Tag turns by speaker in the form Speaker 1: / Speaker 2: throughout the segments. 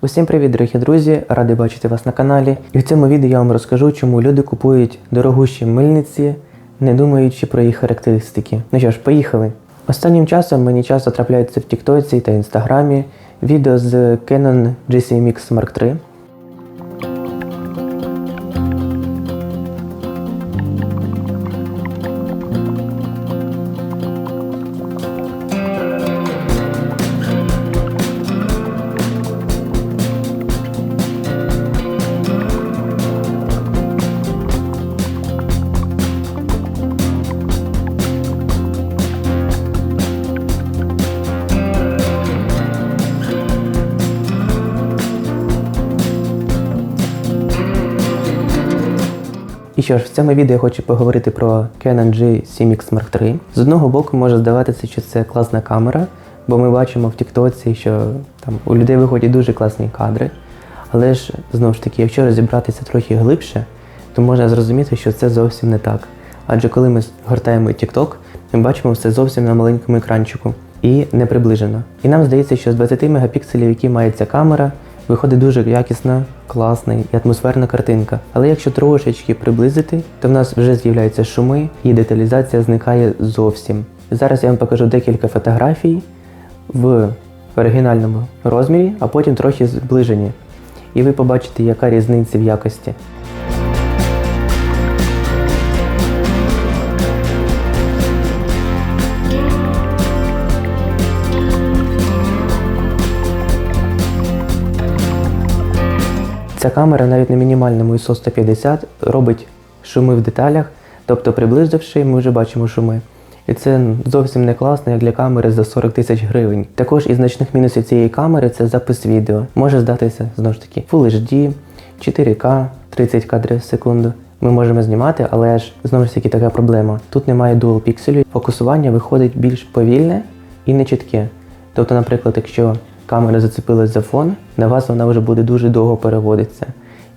Speaker 1: Усім привіт, дорогі друзі! Радий бачити вас на каналі. І в цьому відео я вам розкажу, чому люди купують дорогущі мильниці, не думаючи про їх характеристики. Ну що ж, поїхали. Останнім часом мені часто трапляються в Тіктоці та Інстаграмі відео з Canon GCMX Mark III. Що ж, в цьому відео я хочу поговорити про Canon G7X Mark III. З одного боку може здаватися, що це класна камера, бо ми бачимо в Тіктоці, що там у людей виходять дуже класні кадри. Але ж знову ж таки, якщо розібратися трохи глибше, то можна зрозуміти, що це зовсім не так. Адже коли ми гортаємо TikTok, ми бачимо все зовсім на маленькому екранчику і не приближено. І нам здається, що з 20 мегапікселів, які має ця камера, виходить дуже якісна, класна і атмосферна картинка. Але якщо трошечки приблизити, то в нас вже з'являються шуми і деталізація зникає зовсім. Зараз я вам покажу декілька фотографій в оригінальному розмірі, а потім трохи зближені. І ви побачите, яка різниця в якості. Ця камера навіть на мінімальному ISO 150 робить шуми в деталях, тобто приблизивши, ми вже бачимо шуми. І це зовсім не класно, як для камери за 40 тисяч гривень. Також із значних мінусів цієї камери це запис відео. Може здатися знову ж таки Full HD, 4К, 30 кадрів в секунду. Ми можемо знімати, але ж знову ж таки така проблема. Тут немає дуал пікселю, фокусування виходить більш повільне і нечітке. Тобто, наприклад, якщо камера зацепилась за фон, на вас вона вже буде дуже довго переводитися.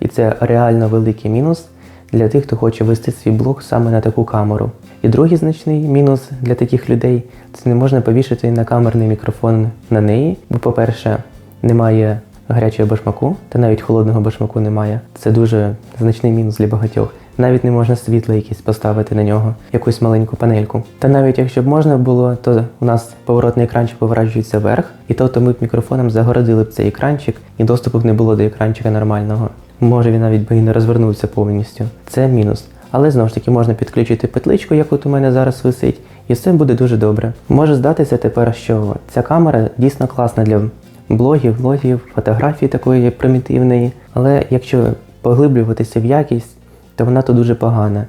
Speaker 1: І це реально великий мінус для тих, хто хоче вести свій блог саме на таку камеру. І другий значний мінус для таких людей це не можна повішати на камерний мікрофон на неї, бо, по-перше, немає гарячого башмаку, та навіть холодного башмаку немає. Це дуже значний мінус для багатьох. Навіть не можна світло якесь поставити на нього, якусь маленьку панельку. Та навіть якщо б можна було, то у нас поворотний екранчик поворачується вверх, і тобто ми б мікрофоном загородили б цей екранчик, і доступу б не було до екранчика нормального. Може він навіть би і не розвернувся повністю. Це мінус. Але знову ж таки можна підключити петличку, як у мене зараз висить, і все буде дуже добре. Може здатися тепер, що ця камера дійсно класна для блогів, влогів, фотографій такої примітивної. Але якщо поглиблюватися в якість, то вона то дуже погана.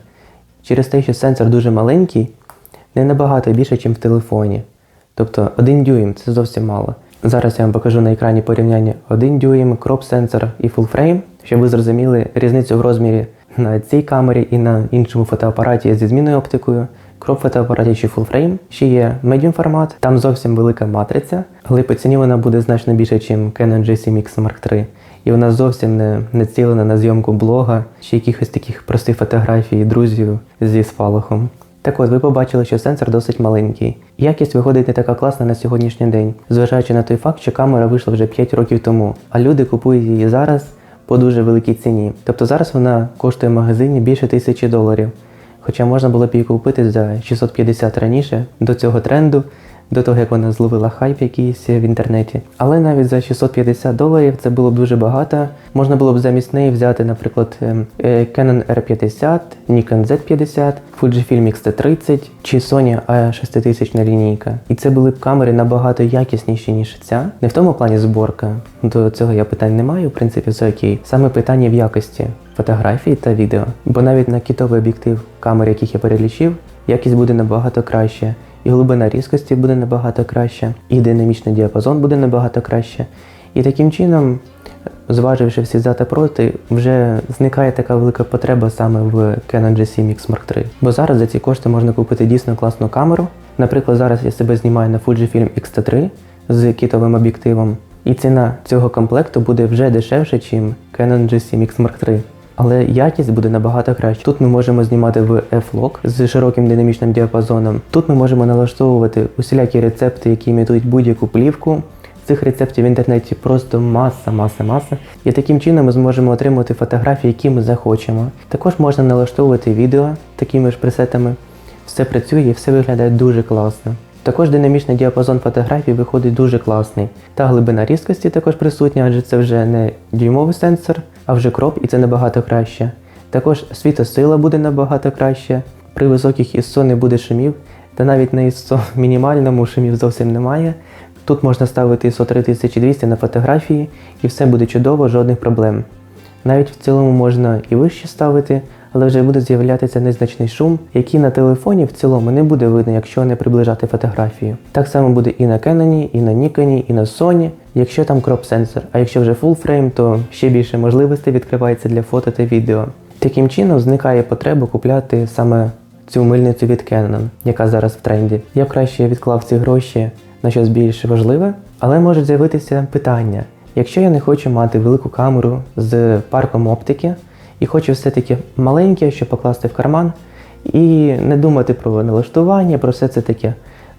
Speaker 1: Через те, що сенсор дуже маленький, не набагато більше, ніж в телефоні. Тобто 1 дюйм це зовсім мало. Зараз я вам покажу на екрані порівняння 1 дюйм, кроп сенсор і frame, щоб ви зрозуміли різницю в розмірі на цій камері і на іншому фотоапараті зі змінною оптикою. Кроп фотоапараті чи frame. Ще є medium формат, там зовсім велика матриця, але по ціні вона буде значно більше, ніж Canon G7X Mark III. І вона зовсім не націлена на зйомку блога чи якихось таких простих фотографій друзів зі спалахом. Так от, ви побачили, що сенсор досить маленький. Якість виходить не така класна на сьогоднішній день, зважаючи на той факт, що камера вийшла вже 5 років тому, а люди купують її зараз по дуже великій ціні. Тобто зараз вона коштує в магазині більше тисячі доларів. Хоча можна було б її купити за 650 раніше до цього тренду, до того як вона зловила хайп якийсь в інтернеті. Але навіть за 650 доларів це було б дуже багато. Можна було б замість неї взяти, наприклад, ем, е, Canon R50, Nikon Z50, Fujifilm X-T30 чи Sony A6000 лінійка. І це були б камери набагато якісніші, ніж ця. Не в тому плані зборка. До цього я питань не маю, в принципі, все окей. Саме питання в якості фотографій та відео. Бо навіть на кітовий об'єктив камер, яких я перелічив, якість буде набагато краще. І глибина різкості буде набагато краще, і динамічний діапазон буде набагато краще. І таким чином, зваживши всі за та проти, вже зникає така велика потреба саме в Canon G7X Mark III. Бо зараз за ці кошти можна купити дійсно класну камеру. Наприклад, зараз я себе знімаю на Fujifilm X-T3 з кітовим об'єктивом, і ціна цього комплекту буде вже дешевше, ніж Canon G7X Mark III. Але якість буде набагато краще. Тут ми можемо знімати в F-Log з широким динамічним діапазоном. Тут ми можемо налаштовувати усілякі рецепти, які імітують будь-яку плівку, Цих рецептів в інтернеті просто маса, маса, маса. І таким чином ми зможемо отримувати фотографії, які ми захочемо. Також можна налаштовувати відео такими ж пресетами. Все працює все виглядає дуже класно. Також динамічний діапазон фотографій виходить дуже класний. Та глибина різкості також присутня, адже це вже не дюймовий сенсор, а вже кроп, і це набагато краще. Також світосила буде набагато краще. При високих ISO не буде шумів, та навіть на ISO мінімальному шумів зовсім немає. Тут можна ставити ISO 3200 на фотографії і все буде чудово, жодних проблем. Навіть в цілому можна і вище ставити, але вже буде з'являтися незначний шум, який на телефоні в цілому не буде видно, якщо не приближати фотографію. Так само буде і на Canon, і на Nikon, і на Sony, якщо там кроп сенсор. А якщо вже full frame, то ще більше можливостей відкривається для фото та відео. Таким чином зникає потреба купляти саме цю мильницю від Canon, яка зараз в тренді. Я б краще відклав ці гроші на щось більш важливе, але можуть з'явитися питання. Якщо я не хочу мати велику камеру з парком оптики і хочу все-таки маленьке, щоб покласти в карман, і не думати про налаштування, про все це таке.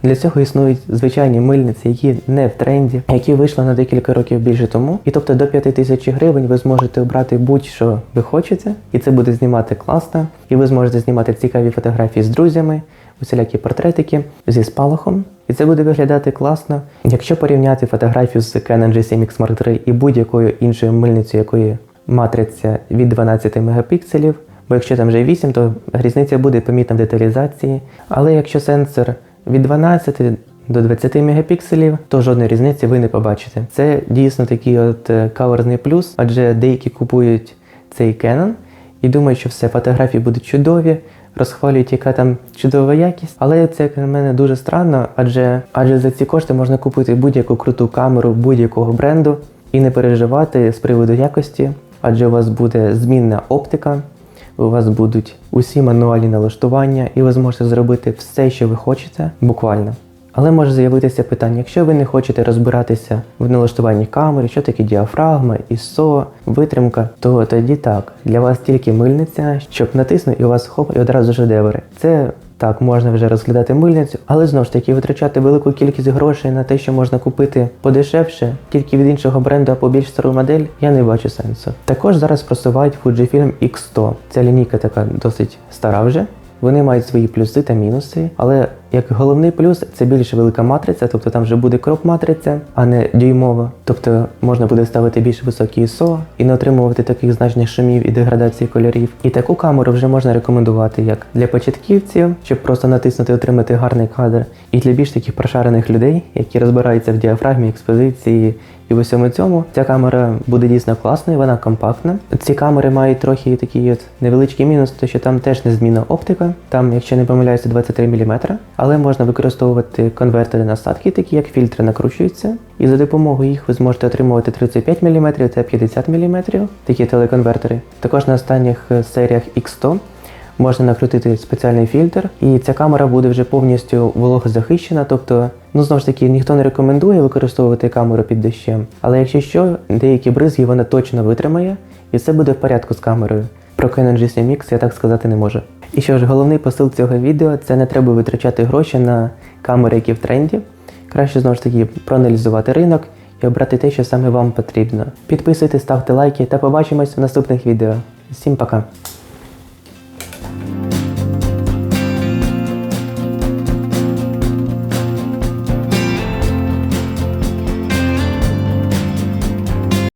Speaker 1: Для цього існують звичайні мильниці, які не в тренді, які вийшли на декілька років більше тому. І тобто до 5 тисяч гривень ви зможете обрати будь-що ви хочете, і це буде знімати класно. І ви зможете знімати цікаві фотографії з друзями, усілякі портретики зі спалахом. І це буде виглядати класно. Якщо порівняти фотографію з Canon G7X Mark III і будь-якою іншою мильницею, якої матриця від 12 мегапікселів, бо якщо там вже 8, то різниця буде помітна в деталізації. Але якщо сенсор від 12 до 20 мегапікселів, то жодної різниці ви не побачите. Це дійсно такий от е, каверзний плюс, адже деякі купують цей Canon і думають, що все, фотографії будуть чудові, розхвалюють, яка там чудова якість. Але це на мене дуже странно, адже, адже за ці кошти можна купити будь-яку круту камеру будь-якого бренду і не переживати з приводу якості, адже у вас буде змінна оптика, у вас будуть усі мануальні налаштування, і ви зможете зробити все, що ви хочете, буквально. Але може з'явитися питання, якщо ви не хочете розбиратися в налаштуванні камери, що таке діафрагма, ISO, витримка, то тоді так, для вас тільки мильниця, щоб натиснути і у вас хоп, і одразу шедеври. Це так, можна вже розглядати мильницю, але знову ж таки витрачати велику кількість грошей на те, що можна купити подешевше, тільки від іншого бренду або більш стару модель, я не бачу сенсу. Також зараз просувають Fujifilm X100. Ця лінійка така досить стара вже. Вони мають свої плюси та мінуси, але як головний плюс це більш велика матриця, тобто там вже буде кроп матриця, а не дюймова. Тобто можна буде ставити більш високі ISO і не отримувати таких значних шумів і деградації кольорів. І таку камеру вже можна рекомендувати як для початківців, щоб просто натиснути отримати гарний кадр, і для більш таких прошарених людей, які розбираються в діафрагмі, експозиції. І в усьому цьому ця камера буде дійсно класною, вона компактна. Ці камери мають трохи такий от невеличкий мінус, то що там теж незмінна оптика. Там, якщо не помиляюся, 23 мм, але можна використовувати конвертери насадки, такі як фільтри накручуються. І за допомогою їх ви зможете отримувати 35 мм та 50 мм, такі телеконвертери. Також на останніх е, серіях X100 можна накрутити спеціальний фільтр, і ця камера буде вже повністю вологозахищена. Тобто, ну знову ж таки, ніхто не рекомендує використовувати камеру під дощем. Але якщо що, деякі бризги вона точно витримає, і все буде в порядку з камерою. Про Canon G7X я так сказати не можу. І що ж, головний посил цього відео це не треба витрачати гроші на камери, які в тренді. Краще знову ж таки проаналізувати ринок і обрати те, що саме вам потрібно. Підписуйтесь, ставте лайки та побачимось в наступних відео. Всім пока!